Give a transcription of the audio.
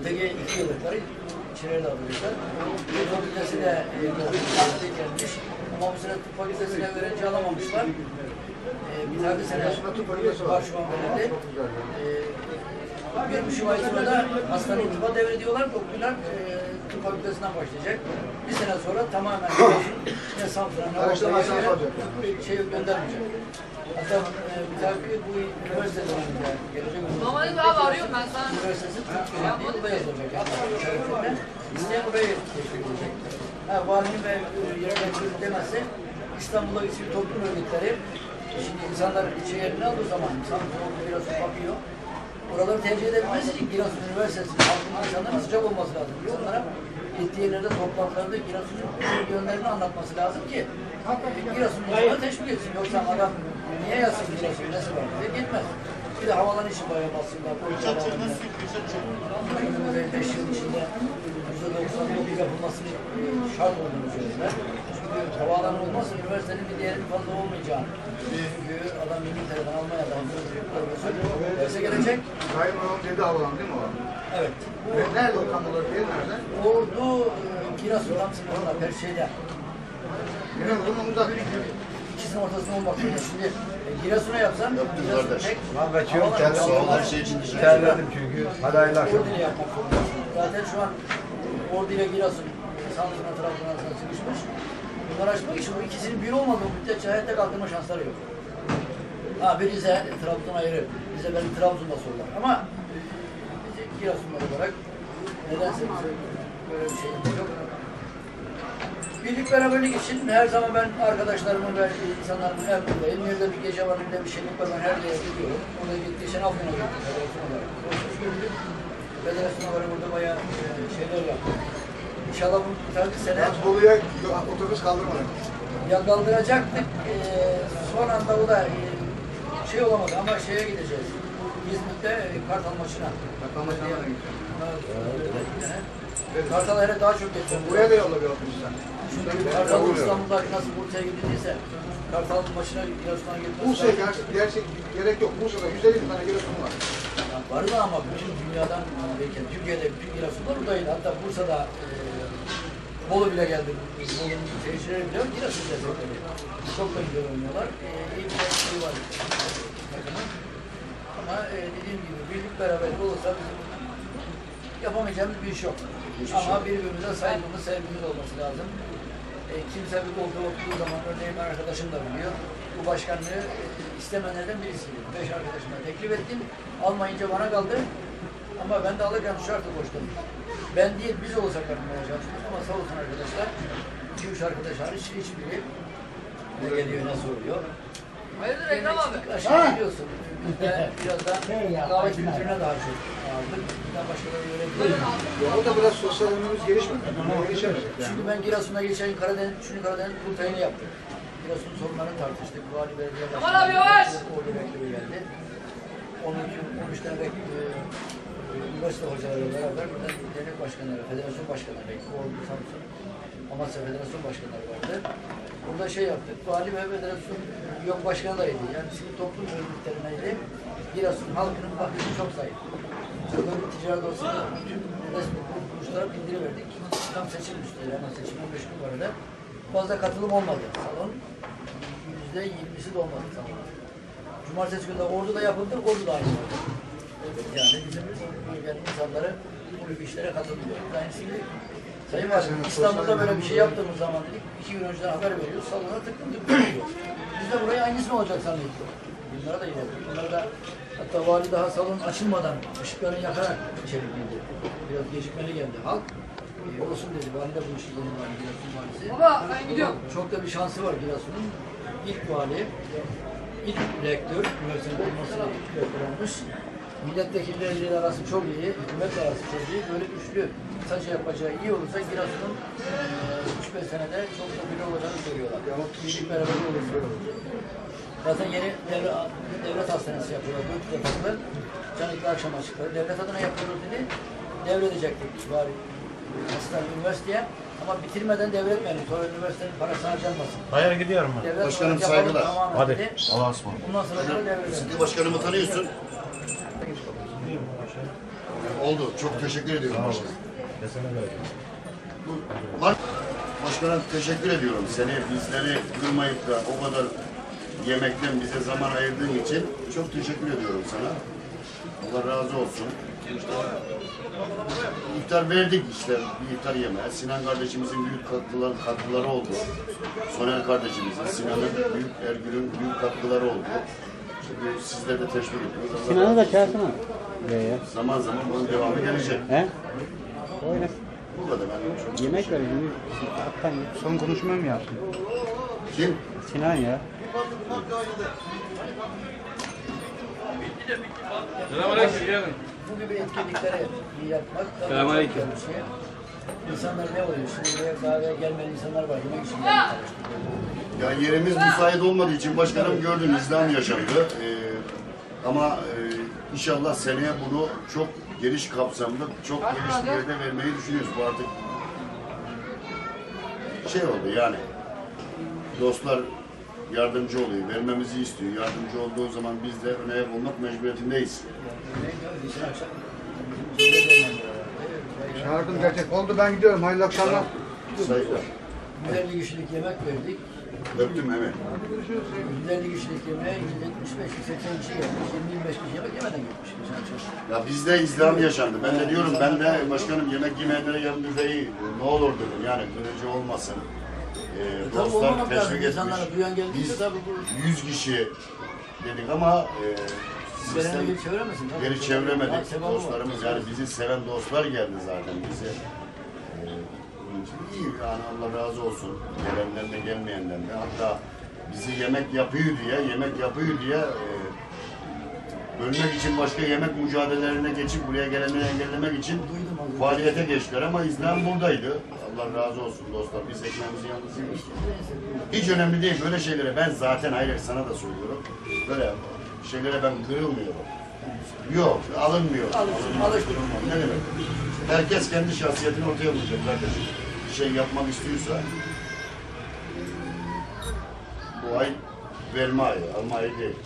Öteki iki yıllıkları içeriye de alacaklar. Tıp fakültesi de gelmiş. Ama bu sene tıp fakültesine öğrenci alamamışlar. E, bir tane sene var şu an verildi. E, bir buçuk ay sonra da hastanın tıpa devrediyorlar. Doktorlar e, tıp fakültesinden başlayacak. Bir sene sonra tamamen ne Samsun'a olacak. şey göndermeyecek. Hatta dahaki bu üniversite döneminde gelecek. Normalde abi arıyorum ben sana. Üniversitesi Türk Yönetimi burada yazılacak. Yani şerefinde. İsteyen burayı teşvik edecek. Ha, valinin ve yöneticilerin demezse İstanbul'da sivil toplum örgütleri şimdi insanlar şehrini aldığı zaman Samsun biraz bakıyor. Oraları tercih edebilmesi için Giresun Üniversitesi'nin halkın insanların sıcak olması lazım. diyor. Onlara gittiği yerlerde toplantılarında Giresun'un yönlerini anlatması lazım ki Giresun'un insanı teşvik etsin. Yoksa adam niye yazsın Giresun nesi var diye gitmez. Bir de havalan için bayağı bassınlar. Önümüzde 5 yıl içinde %99 yapılmasını e, şart olduğunu söylediler. Çünkü havaalanı olmazsa üniversitenin bir değerinin fazla olmayacağını. Çünkü adam İngiltere'den, Almanya'dan, profesör derse gelecek. Sayın Oğlum dedi havalan değil mi o? Evet. Ve Nerede o tam olarak yer nerede? Ordu, e, Giresun tam sınırında, Perşe'de. Yine bunun uzak. İkisinin ortasında olmak zorunda. Şimdi e, Giresun'a yapsam, Giresun tek. Ben kaçıyorum. Havaalanı Terledim. yapamam. Her şey için teşekkür Terledim çünkü. Hadi hayırlı akşamlar. Ordu ile yapmak zorundasın. Zaten şu an Ordu ile Giresun Samsun'a Trabzon'a arasında sıkışmış. Bunları açmak için bu ikisinin bir olmadığı müddetçe hayatta kalkınma şansları yok. Ha bir Rize, Trabzon ayrı. Rize benim Trabzon'da sorular. Ama biz Giresunlar olarak nedense bize böyle bir şeyimiz yok. Birlik beraberlik için her zaman ben arkadaşlarımın ve insanların her buradayım. Nerede bir gece var, nerede bir şeylik var ben her yere gidiyorum. Orada gittiği geçen Afyon'a gittim federasyon olarak. Federasyon olarak burada bayağı e, şeyler yaptık. İnşallah bu bir sene Bolu'ya otobüs kaldırmadı. ya kaldıracaktık. E, son anda o da e, şey olamadı ama şeye gideceğiz. İzmit'te e, Kartal maçına. Kartal maçına da gideceğim. Hele daha çok geçeceğim. Buraya da yolla bir. Çünkü Kartal İstanbul'daki nasıl Bursa'ya gidildiyse Kartal'ın başına Giresun'a gitmesi Bursa'ya gerçek, gerçek gerek yok. Bursa'da 150 bin tane Giresun var. Ya Var da ama bütün dünyadan belki Türkiye'de bütün Giresunlar buradaydı. Hatta Bursa'da e, Bolu bile geldi. Bolu'nun seyircileri bile Giresun destekleri. Çok da güzel oynuyorlar. E, iyi bir şey var. takımın. Ama e, dediğim gibi birlik beraberlik olursa bizim yapamayacağımız bir iş yok. Ama birbirimize saygımız, sevgimiz olması lazım. E, kimse bir koltuğa oturduğu zaman, örneğin ben arkadaşım da biliyor, bu başkanlığı e, istemeyenlerden birisiydi. Beş arkadaşıma teklif ettim, almayınca bana kaldı. Ama ben de alırken şartı koştum. Ben değil, biz olursak almaya çalıştık ama sağ olsun arkadaşlar, iki üç arkadaş hariç hiçbiri ne geliyor, nasıl oluyor. Hayırdır Ekrem abi? Aşağı gidiyorsun. Biz de biraz da kahve kültürüne daha çok aldık. Bizden başkaları öyle değil. Orada biraz sosyal ömrümüz gelişmedi. Gelişemeyecek yani. Çünkü ben Giresun'a geçen Karadeniz, üçüncü Karadeniz kurtayını yaptım. Giresun sorunlarını tartıştık. Vali belediye Aman abi yavaş! Ordu rektörü geldi. 12, 13 tane e, üniversite hocalarıyla beraber buradan devlet başkanları, federasyon başkanları, Ordu, Samsun, Amasya Federasyon başkanları vardı. Burada şey yaptık. Vali ve federasyon yok başkanlarıydı. Yani sivil toplum örgütlerineydi. Giresun halkının bakışı çok zayıf. Bir ticaret olsa bütün resmi kuruluşlara bildiriverdik. Tam seçim üstüydü ama seçim 15 gün var da. Fazla katılım olmadı. Salon yüzde yirmisi de olmadı salon. Cumartesi günü de Ordu'da yapıldı, Ordu da aynı oldu. Yani bizim bölgenin insanları bu işlere katılmıyor. Aynı şimdi Sayın Valim, İstanbul'da böyle bir şey yaptığımız zaman dedik, iki gün önceden haber veriyoruz, salona tıklım tıklım. Biz de buraya aynısı mı olacak sanıyorduk. Bunlara da ilerledik. Bunlara da hatta vali daha salon açılmadan ışıklarını yakarak içeri girdi. Biraz gecikmeli geldi. Halk e, olsun dedi. Vali de bu işi vali, Giresun valisi. Baba ben gidiyorum. Çok da bir şansı var Giresun'un. İlk vali, ilk rektör, üniversitenin olması rektör olmuş. Milletvekilleriyle arası çok iyi, hükümet arası çok iyi. Böyle üçlü saçı yapacağı iyi olursa Giresun'un e, 3-5 senede çok da biri olacağını söylüyorlar. Birlik beraber olursa. Zaten yeni devlet, devlet hastanesi yapıyorlar. Büyük departman. Canikli akşam açıkladı. Devlet adına yapıyoruz dedi. Devredecektik bari hastane üniversiteye. Ama bitirmeden devretmeyelim. Sonra üniversitenin parası harcanmasın. Hayır gidiyorum ben. Devlet Başkanım, olarak yapalım saygılar. tamamen Hadi. dedi. Allah'a ısmarladık. Bundan sonra da devredelim. Başkanımı tanıyorsun. Oldu. Çok teşekkür ediyorum başkanım. Bu- Baş- Başkanım teşekkür ediyorum. Seni bizleri kırmayıp da o kadar yemekten bize zaman ayırdığın için çok teşekkür ediyorum sana. Allah razı olsun. İftar verdik işte bir iftar yemeği. Sinan kardeşimizin büyük katkıları, katkıları oldu. Soner kardeşimizin, Sinan'ın büyük, Ergül'ün büyük katkıları oldu. Şimdi sizleri de teşvik ediyoruz. Sinan'ı da çağırsana. Zaman zaman bunun devamı gelecek. He? Oynasın. Bu kadar. Ben çok Yemek ver. Ye. Son konuşmayı mı yaptın? Kim? Sinan ya. Bu gibi etkinliklere yapmak Selamünaleyküm. şey. İnsanlar ne oluyor? Şimdi buraya kahveye gelmeyen insanlar var. Yemek için. Ya yerimiz müsait olmadığı için başkanım gördün izdiham yaşandı. Ee, ama e, inşallah seneye bunu çok geniş kapsamlı, çok geniş bir yerde vermeyi düşünüyoruz. Bu artık şey oldu yani. Dostlar yardımcı oluyor, vermemizi istiyor. Yardımcı olduğu zaman biz de öne olmak mecburiyetindeyiz. Çağırdım gerçek. Oldu ben gidiyorum. Hayırlı akşamlar. Saygılar. 150 kişilik yemek verdik. Öptüm evet. 150 kişilik yemeğe 175 80 kişi gelmiş. 20-25 kişi yemek yemeden gitmiş. Ya bizde izdiham yaşandı. Ben de diyorum ben de başkanım yemek yemeyenlere yarın düzeyi ne olur dedim yani kırıcı olmasın. Ee, Tabii dostlar olmamak lazım. teşvik etmiş. İnsanlara duyan geldiyse Biz tabii bu 100 kişi dedik ama e, sistem geri çeviremesin. tabii. geri Ha, çeviremedik. sevabı var. Dostlarımız yani bizi seven dostlar geldi zaten bize. Ee, bunun için iyi yani Allah razı olsun. Gelenden de gelmeyenden de. Hatta bizi yemek yapıyor diye, yemek yapıyor diye e, bölmek için başka yemek mücadelelerine geçip buraya gelenleri engellemek için faaliyete geçtiler ama izlen buradaydı. Allah razı olsun dostlar. Biz ekmeğimizi yalnız yiyoruz. Hiç önemli değil böyle şeylere. Ben zaten hayır sana da söylüyorum. Böyle şeylere ben kırılmıyorum. Yok, alınmıyor. Alıştırma. Ne demek? Herkes kendi şahsiyetini ortaya koyacak kardeşim. Bir şey yapmak istiyorsa bu ay verme ayı, alma ayı değil.